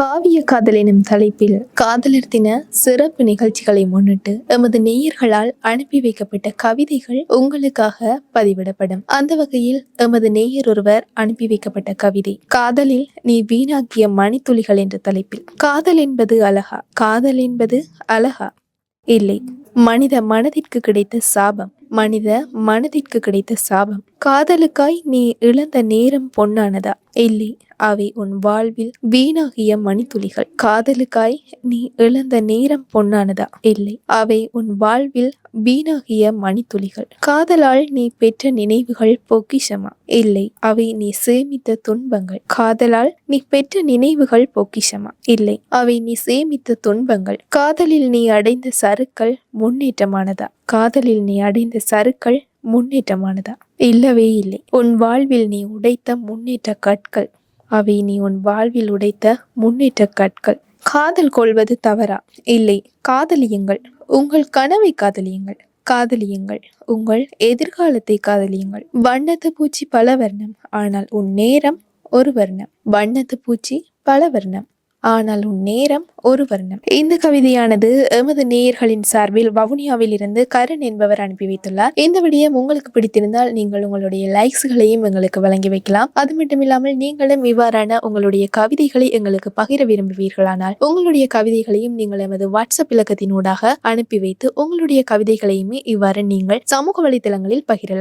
காவிய காதல் எனும் தலைப்பில் காதலர் தின சிறப்பு நிகழ்ச்சிகளை முன்னிட்டு எமது நேயர்களால் அனுப்பி வைக்கப்பட்ட கவிதைகள் உங்களுக்காக பதிவிடப்படும். அந்த வகையில் எமது நேயர் ஒருவர் அனுப்பி வைக்கப்பட்ட கவிதை காதலில் நீ வீணாக்கிய மணித்துளிகள் என்ற தலைப்பில். காதல் என்பது அழகா? காதல் என்பது அழகா? இல்லை மனித மனதிற்கு கிடைத்த சாபம். மனித மனதிற்கு கிடைத்த சாபம். காதலுக்காய் நீ இழந்த நேரம் பொன்னானதா? இல்லை அவை உன் வாழ்வில் வீணாகிய மணித்துளிகள். காதலுக்காய் நீ இழந்த நேரம் பொன்னானதா? இல்லை அவை உன் வாழ்வில் வீணாகிய மணித்துளிகள். காதலால் நீ பெற்ற நினைவுகள் பொக்கிஷமா? இல்லை அவை நீ சேமித்த துன்பங்கள். காதலால் நீ பெற்ற நினைவுகள் பொக்கிஷமா? இல்லை அவை நீ சேமித்த துன்பங்கள். காதலில் நீ அடைந்த சருக்கள் முன்னேற்றமானதா? காதலில் நீ அடைந்த சருக்கள் முன்னேற்றமானதா? இல்லவே இல்லை. உன் வாழ்வில் நீ உடைத்த முன்னேற்ற கற்கள். அவை நீ உன் வாழ்வில் உடைத்த முன்னேற்ற கற்கள். காதல் கொள்வது தவறா? இல்லை. காதலியுங்கள். உங்கள் கனவை காதலியுங்கள். காதலியுங்கள். உங்கள் எதிர்காலத்தை காதலியுங்கள். வண்ணத்து பூச்சி பல வர்ணம் ஆனால் உன் நேரம் ஒரு வர்ணம் வண்ணத்து பூச்சி பல வர்ணம் ஆனால் உன் நேரம் ஒரு வர்ணம். இந்த கவிதையானது எமது நேயர்களின் சார்பில் வவுனியாவில் இருந்து கரண் என்பவர் அனுப்பி வைத்துள்ளார். இந்த விடயம் உங்களுக்கு பிடித்திருந்தால் நீங்கள் உங்களுடைய லைக்ஸ்களையும் எங்களுக்கு வழங்கி வைக்கலாம். அது மட்டும் இல்லாமல் நீங்களும் இவ்வாறான உங்களுடைய கவிதைகளை எங்களுக்கு பகிர விரும்புவீர்களானால் உங்களுடைய கவிதைகளையும் நீங்கள் எமது வாட்ஸ்அப் இலக்கத்தினூடாக அனுப்பி வைத்து உங்களுடைய கவிதைகளையுமே இவ்வாறு நீங்கள் சமூக வலைதளங்களில் பகிரலாம்.